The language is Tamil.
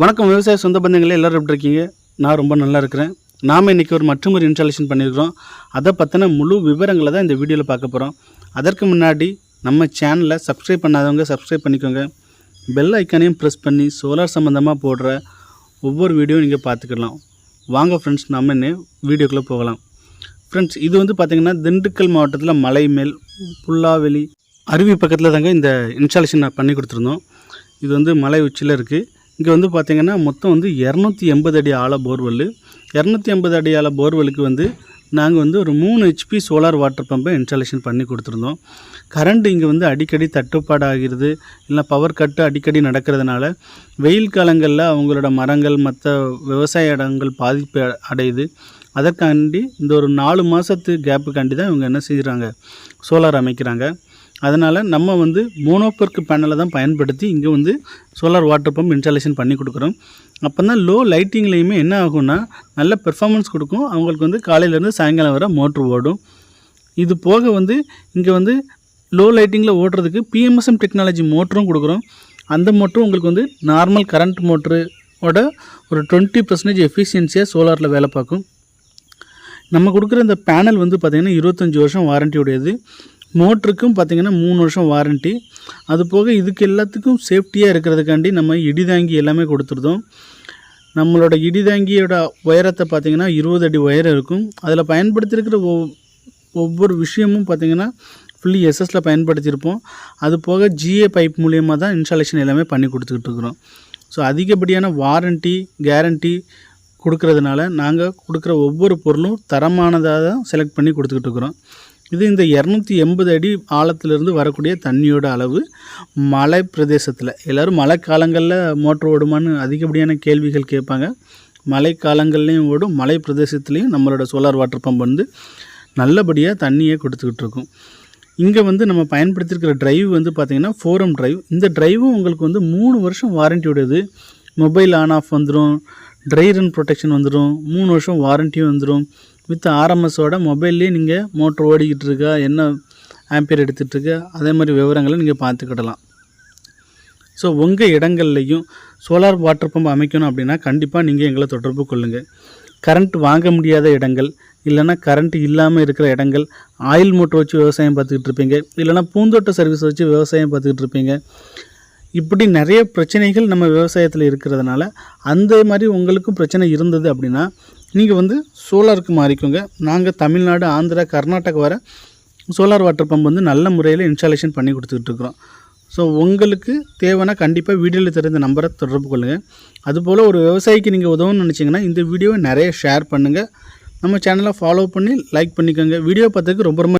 வணக்கம் விவசாய சொந்த பந்தங்களே எல்லோரும் எப்படி இருக்கீங்க? நான் ரொம்ப நல்லா இருக்கிறேன். நாம் இன்றைக்கி ஒரு மற்றொரு இன்ஸ்டாலேஷன் பண்ணியிருக்கிறோம். அதை பற்றின முழு விவரங்களை தான் இந்த வீடியோவில் பார்க்க போகிறோம் அதற்கு முன்னாடி நம்ம சேனலை சப்ஸ்கிரைப் பண்ணாதவங்க சப்ஸ்கிரைப் பண்ணிக்கோங்க. பெல் ஐக்கானையும் ப்ரெஸ் பண்ணி சோலார் சம்மந்தமாக போடுற ஒவ்வொரு வீடியோவும் நீங்கள் பார்த்துக்கலாம். வாங்க ஃப்ரெண்ட்ஸ் நம்ம என்ன வீடியோக்குள்ளே போகலாம். ஃப்ரெண்ட்ஸ் இது வந்து பார்த்திங்கன்னா திண்டுக்கல் மாவட்டத்தில் மலை மேல் புல்லாவெளி அருவி பக்கத்தில் தாங்க இந்த இன்ஸ்டாலேஷன் நான் பண்ணி கொடுத்துருந்தோம். இது வந்து மலை உச்சியில் இருக்குது இங்கே வந்து பார்த்திங்கன்னா மொத்தம் வந்து இரநூத்தி எண்பது அடி ஆழ போர்வெல் இரநூத்தி எண்பது அடி ஆழ போர்வெலுக்கு வந்து நாங்கள் வந்து ஒரு மூணு ஹெச்பி சோலார் வாட்டர் பம்பை இன்ஸ்டாலேஷன் பண்ணி கொடுத்துருந்தோம். கரண்ட் இங்கே வந்து அடிக்கடி தட்டுப்பாடு ஆகிறது இல்லை பவர் கட்டு அடிக்கடி நடக்கிறதுனால வெயில் காலங்களில் அவங்களோட மரங்கள் மற்ற விவசாய இடங்கள் பாதிப்பு அடையுது. அதற்காண்டி இந்த ஒரு நாலு மாதத்து கேப்புக்காண்டி தான் இவங்க என்ன செய்கிறாங்க சோலார் அமைக்கிறாங்க. அதனால் நம்ம வந்து மோனோபர்க் பேனலை தான் பயன்படுத்தி இங்கே வந்து சோலார் வாட்டர் பம்ப் இன்ஸ்டாலேஷன் பண்ணி கொடுக்குறோம். அப்போ தான் லோ லைட்டிங்லேயுமே என்ன ஆகும்னா நல்ல பெர்ஃபார்மன்ஸ் கொடுக்கும். அவங்களுக்கு வந்து காலையிலேருந்து சாயங்காலம் வர மோட்ரு ஓடும். இது போக வந்து இங்கே வந்து லோ லைட்டிங்கில் ஓடுறதுக்கு பிஎம்எஸ்எம் டெக்னாலஜி மோட்டரும் கொடுக்குறோம். அந்த மோட்டரும் உங்களுக்கு வந்து நார்மல் கரண்ட் மோட்டரோட ஒரு டுவெண்ட்டி பர்சன்டேஜ் எஃபிஷியன்சியாக சோலாரில் வேலை பார்க்கும். நம்ம கொடுக்குற இந்த பேனல் வந்து பார்த்திங்கன்னா இருபத்தஞ்சி வருஷம் வாரண்டி உடையது. மோட்டருக்கும் பார்த்திங்கன்னா மூணு வருஷம் வாரண்டி. அது போக இதுக்கு எல்லாத்துக்கும் சேஃப்டியாக இருக்கிறதுக்காண்டி நம்ம இடிதாங்கி எல்லாமே கொடுத்துருந்தோம். நம்மளோட இடிதாங்கியோட உயரத்தை பார்த்திங்கன்னா இருபது அடி உயரம் இருக்கும். அதில் பயன்படுத்தியிருக்கிற ஒவ்வொரு விஷயமும் பார்த்திங்கன்னா ஃபுல்லி எஸ்எஸில் பயன்படுத்தியிருப்போம். அது போக ஜிஏ பைப் மூலியமாக தான் இன்ஸ்டாலேஷன் எல்லாமே பண்ணி கொடுத்துக்கிட்டு இருக்கிறோம். ஸோ அதிகப்படியான வாரண்ட்டி கேரண்டி கொடுக்கறதுனால நாங்கள் கொடுக்குற ஒவ்வொரு பொருளும் தரமானதாக தான் செலக்ட் பண்ணி கொடுத்துக்கிட்டு இருக்கிறோம். இது இந்த இரநூத்தி எண்பது அடி ஆழத்திலிருந்து வரக்கூடிய தண்ணியோட அளவு. மலை பிரதேசத்தில். எல்லோரும் மழை காலங்களில் மோட்டர் ஓடுமான்னு அதிகப்படியான கேள்விகள் கேட்பாங்க. மழை காலங்கள்லேயும் ஓடும் மலை பிரதேசத்துலேயும் நம்மளோட சோலார் வாட்டர் பம்ப் வந்து நல்லபடியாக தண்ணியை கொடுத்துக்கிட்டு இருக்கும். இங்கே வந்து நம்ம பயன்படுத்தியிருக்கிற டிரைவ் வந்து பார்த்திங்கன்னா ஃபோரம் டிரைவ் இந்த டிரைவும் உங்களுக்கு வந்து மூணு வருஷம் வாரண்ட்டி உடையது. மொபைல் ஆன் ஆஃப் வந்துடும் ட்ரை ரன் ப்ரொடெக்ஷன் வந்துடும் மூணு வருஷம் வாரண்டியும் வந்துடும் வித் ஆர்எம்எஸோட மொபைல்லேயே நீங்கள் மோட்ரு ஓடிக்கிட்டு இருக்கா என்ன ஆம்பியர் எடுத்துகிட்டு இருக்கா அதே மாதிரி விவரங்களை நீங்கள் பார்த்துக்கிடலாம். ஸோ உங்கள் இடங்கள்லையும் சோலார் வாட்டர் பம்ப் அமைக்கணும் அப்படின்னா கண்டிப்பாக நீங்கள் எங்களை தொடர்பு கொள்ளுங்கள் கரண்ட் வாங்க முடியாத இடங்கள் இல்லைன்னா கரண்ட் இல்லாமல் இருக்கிற இடங்கள் ஆயில் மோட்டர் வச்சு விவசாயம் பார்த்துக்கிட்டு இருப்பீங்க இல்லைன்னா பூந்தோட்ட சர்வீஸ் வச்சு விவசாயம் பார்த்துக்கிட்டு இருப்பீங்க இப்படி நிறைய பிரச்சனைகள் நம்ம விவசாயத்தில் இருக்கிறதுனால அந்த மாதிரி உங்களுக்கும் பிரச்சனை இருந்தது அப்படின்னா நீங்கள் வந்து சோலாருக்கு மாறிக்கோங்க. நாங்கள் தமிழ்நாடு ஆந்திரா கர்நாடகா வர சோலார் வாட்டர் பம்ப் வந்து நல்ல முறையில் இன்ஸ்டாலேஷன் பண்ணி கொடுத்துக்கிட்டு இருக்கிறோம் ஸோ உங்களுக்கு தேவைன்னா கண்டிப்பாக வீடியோவில் தெரிந்த நம்பரை தொடர்பு கொள்ளுங்கள் அதுபோல் ஒரு விவசாயிக்கு நீங்கள் உதவும்னு நினச்சிங்கன்னா இந்த வீடியோவை நிறைய ஷேர் பண்ணுங்கள் நம்ம சேனலை ஃபாலோ பண்ணி லைக் பண்ணிக்கோங்க. வீடியோ பார்த்ததுக்கு ரொம்ப ரொம்ப